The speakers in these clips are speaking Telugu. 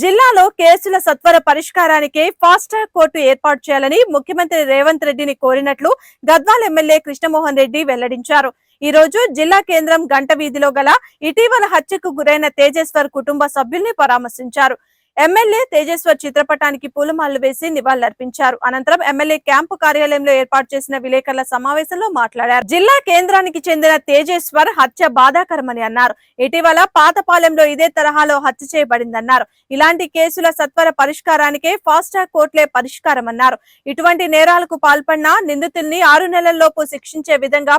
జిల్లాలో కేసుల సత్వర పరిష్కారానికి ఫాస్ట్ ట్రాక్ కోర్టు ఏర్పాటు చేయాలని ముఖ్యమంత్రి రేవంత్ రెడ్డిని కోరినట్లు గద్వాల్ ఎమ్మెల్యే కృష్ణమోహన్ రెడ్డి వెల్లడించారు. ఈ రోజు జిల్లా కేంద్రం గంట వీధిలో గల ఇటీవల హత్యకు గురైన తేజేశ్వర్ కుటుంబ సభ్యుల్ని పరామర్శించారు. ఎమ్మెల్యే తేజేశ్వర్ చిత్రపటానికి పూలమాలలు వేసి నివాళులర్పించారు. అనంతరం ఎమ్మెల్యే క్యాంపు కార్యాలయంలో ఏర్పాటు చేసిన విలేకరుల సమావేశంలో మాట్లాడారు. జిల్లా కేంద్రానికి చెందిన తేజేశ్వర్ హత్య బాధాకరమని అన్నారు. ఇటీవల పాతపాలెంలో ఇదే తరహాలో హత్య చేయబడిందన్నారు. ఇలాంటి కేసుల సత్వర పరిష్కారానికే ఫాస్ట్ ట్రాక్ కోర్టులే పరిష్కారమన్నారు. ఇటువంటి నేరాలకు పాల్పడిన నిందితుల్ని ఆరు నెలల్లోపు శిక్షించే విధంగా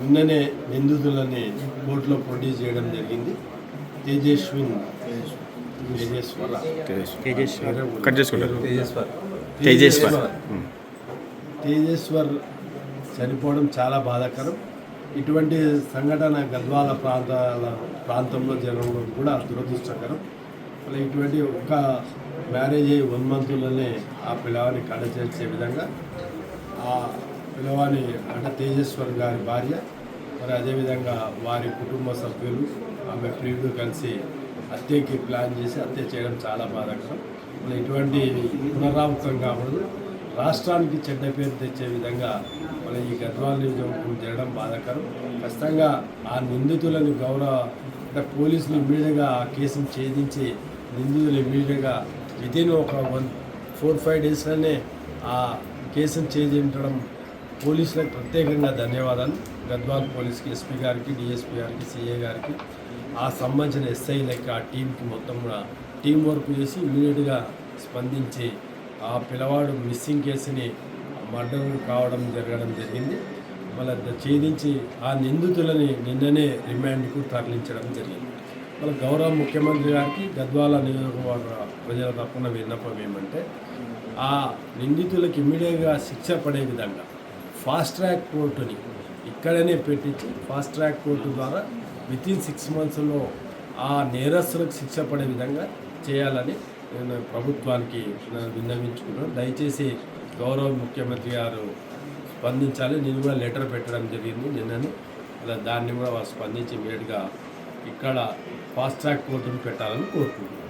నిన్ననే నిందితులని కోర్టులో ప్రొడ్యూస్ చేయడం జరిగింది. తేజస్విన్. తేజేశ్వర తేజేశ్వర్ పేరు కట్ చేసుకుంటారు. తేజేశ్వర్ తేజేశ్వర్ తేజేశ్వర్ చనిపోవడం చాలా బాధాకరం. ఇటువంటి సంఘటన గద్వాల ప్రాంతాల ప్రాంతంలో జరగడం కూడా దురదృష్టకరం. అలా ఇటువంటి ఒక మ్యారేజ్ అయ్యి వన్ మంత్లోనే ఆ పిల్లవాడిని కడ చేసే విధంగా ఆ పిల్లవాని అంటే తేజేశ్వర్ గారి భార్య మరి అదేవిధంగా వారి కుటుంబ సభ్యులు ఆమె ప్రియుడు కలిసి హత్యకి ప్లాన్ చేసి హత్య చేయడం చాలా బాధాకరం. మరి ఇటువంటి పునరావృతం కాకూడదు. రాష్ట్రానికి చెడ్డ పేరు తెచ్చే విధంగా మన ఈ గద్వాల నియోజకవర్గం జరగడం బాధాకరం. ఖచ్చితంగా ఆ నిందితులను గౌరవ అంటే పోలీసులు ఇమీడియట్గా ఆ కేసును ఛేదించి నిందితులు ఇమీడియట్గా విదిన్ ఒక వన్ ఫోర్ ఫైవ్ డేస్లోనే ఆ కేసును ఛేదించడం పోలీసులకు ప్రత్యేకంగా ధన్యవాదాలు. గద్వాల్ పోలీస్కి ఎస్పీ గారికి డిఎస్పీ గారికి సిఏ గారికి ఆ సంబంధించిన ఎస్ఐ లెక్క ఆ టీంకి మొత్తం కూడా టీం వర్క్ చేసి ఇమీడియట్గా స్పందించి ఆ పిల్లవాడు మిస్సింగ్ కేసుని మర్డర్ కావడం జరగడం జరిగింది. మళ్ళీ ఛేదించి ఆ నిందితులని నిన్ననే రిమాండ్కు తరలించడం జరిగింది. మన గౌరవ ముఖ్యమంత్రి గారికి గద్వాల నియోజకవర్గ ప్రజల తప్పున విన్నపం ఏమంటే ఆ నిందితులకు ఇమ్మీడియట్గా శిక్ష పడే విధంగా ఫాస్ట్ ట్రాక్ కోర్టుని ఇక్కడనే పెట్టించి ఫాస్ట్ ట్రాక్ కోర్టు ద్వారా విత్ ఇన్ సిక్స్ మంత్స్లో ఆ నేరస్తులకు శిక్ష పడే విధంగా చేయాలని నేను ప్రభుత్వానికి విన్నవించుకున్నాను దయచేసి గౌరవ ముఖ్యమంత్రి గారు స్పందించాలి. నేను కూడా లెటర్ పెట్టడం జరిగింది నిన్ననే. అలా దాన్ని కూడా స్పందించి ఇమీడియట్గా ఇక్కడ ఫాస్ట్ ట్రాక్ కోర్టును పెట్టాలని కోరుకుంటున్నాను.